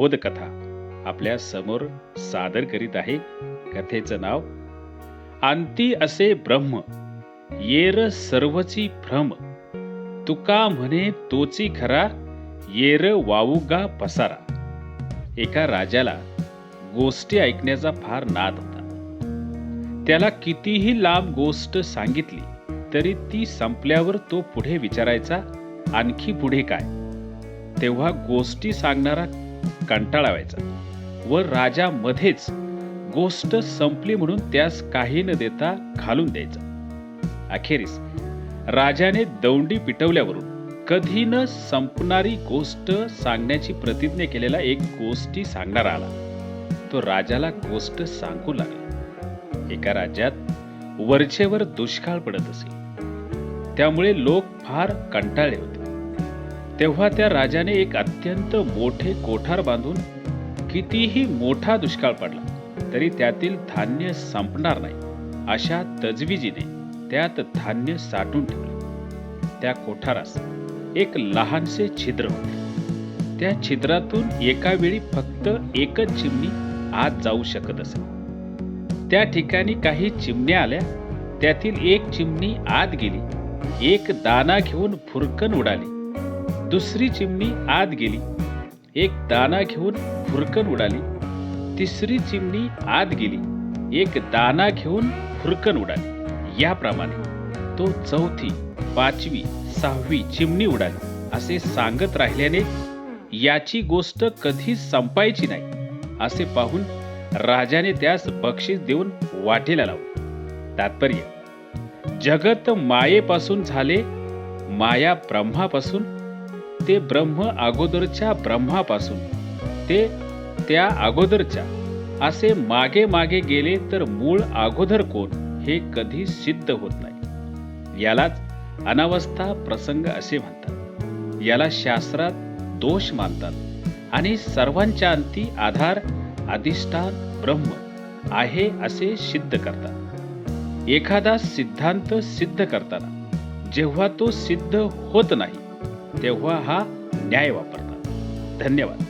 बोधकथा आपल्यासमोर सादर करीत आहे. कथेचं नाव अंती असे ब्रह्म येर सर्वची भ्रम तुका म्हणे तोची खरा येर वावुगा पसारा. एका राजाला गोष्टी ऐकण्याचा फार नाद होता. त्याला कितीही लांब गोष्ट सांगितली तरी ती संपल्यावर तो पुढे विचारायचा आणखी पुढे काय? तेव्हा गोष्टी सांगणारा कंटाळावायचा. व राजा मध्येच गोष्ट संपली म्हणून त्यास काही न देता घालून द्यायचा. अखेरीस राजाने दौंडी पिटवल्यावरून कधी न संपणारी गोष्ट सांगण्याची प्रतिज्ञा केलेला एक गोष्टी सांगणारा आला. तो राजाला गोष्ट सांगू लागला. एका राज्यात वरचेवर दुष्काळ पडत असे. त्यामुळे लोक फार कंटाळले होते. तेव्हा त्या राजाने एक अत्यंत मोठे कोठार बांधून कितीही मोठा दुष्काळ पडला तरी त्यातील धान्य संपणार नाही अशा तजविजीने त्यात धान्य साठून ठेवले. त्या कोठारास एक लहानसे छिद्र होते. त्या छिद्रातून एका वेळी फक्त एकच चिमणी आत जाऊ शकत असे. त्या ठिकाणी काही चिमण्या आल्या त्यातील एक चिमणी आत गेली एक दाना घेऊन फुरकन उडाली. दुसरी चिमणी आत गेली. एक दाना घेऊन फुरकन उडाली. तिसरी चिमणी आत गेली. एक दाना घेऊन फुरकन उडाली. याप्रमाणे तो चौथी पाचवी सहावी चिमणी उडाली. असे सांगत राहिल्याने याची गोष्ट कधी संपायची नाही. असे पाहून राजाने त्यास बक्षीस देऊन वाटेला लावले. तात्पर्य जगत मायेपासून झाले माया ब्रह्मापासून ते ब्रह्म अगोदरच्या ब्रह्मापासून. ते त्या अगोदरच्या. असे मागे मागे गेले तर मूळ अगोदर कोण हे कधी सिद्ध होत नाही. यालाच अनावस्था प्रसंग असे म्हणतात. याला शास्त्रात दोष मानतात आणि सर्वांच्या अंती आधार अधिष्ठान ब्रह्म आहे असे सिद्ध करतात. एखादा सिद्धांत सिद्ध करताना जेव्हा तो सिद्ध होत नाही तेव्हा हा न्याय वापरतात. धन्यवाद.